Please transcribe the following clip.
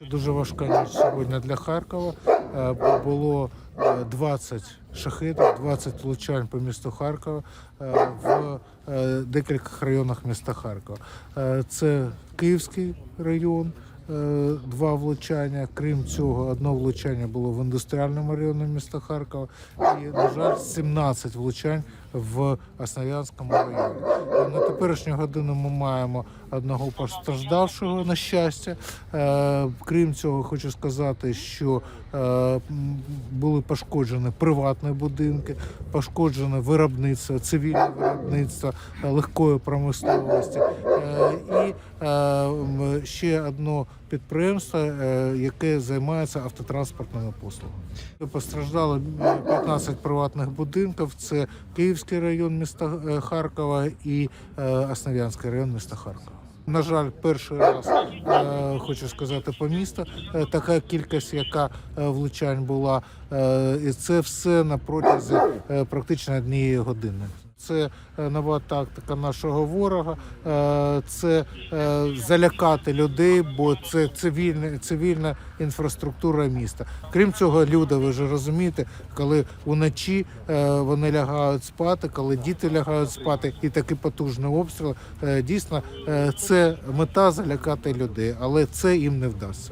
Дуже важка ніч сьогодні для Харкова. Е, Було е, 20 шахедів, 20 влучань по місту Харкова е, в е, декількох районах міста Харкова. Е, Це Київський район. е, Два влучання. Крім цього, одне влучання було в індустріальному районі міста Харкова. І, на жаль, 17 влучань в Основ'янському районі. Е, На теперішню годину ми маємо одного постраждавшого на щастя. Е, Крім цього, хочу сказати, що е, були пошкоджені приватні будинки, пошкоджене виробництво, цивільне виробництво легкої промисловості. І ще одне підприємство, яке займається автотранспортними послугами. Постраждало е, 15 приватних будинків. Це Київський район міста Харкова і е, Основ'янський район міста Харкова. На жаль, перший раз е, хочу сказати по місту. е, така кількість, яка влучань була, і це все на протязі практично однієї години. Це е, нова тактика нашого ворога, е, це е, залякати людей, бо це цивільна, цивільна інфраструктура міста. Крім цього, люди, ви ж розумієте, коли уночі вони лягають спати, коли діти лягають спати, і такий потужний обстріл, е, дійсно це мета залякати людей, але це їм не вдасться.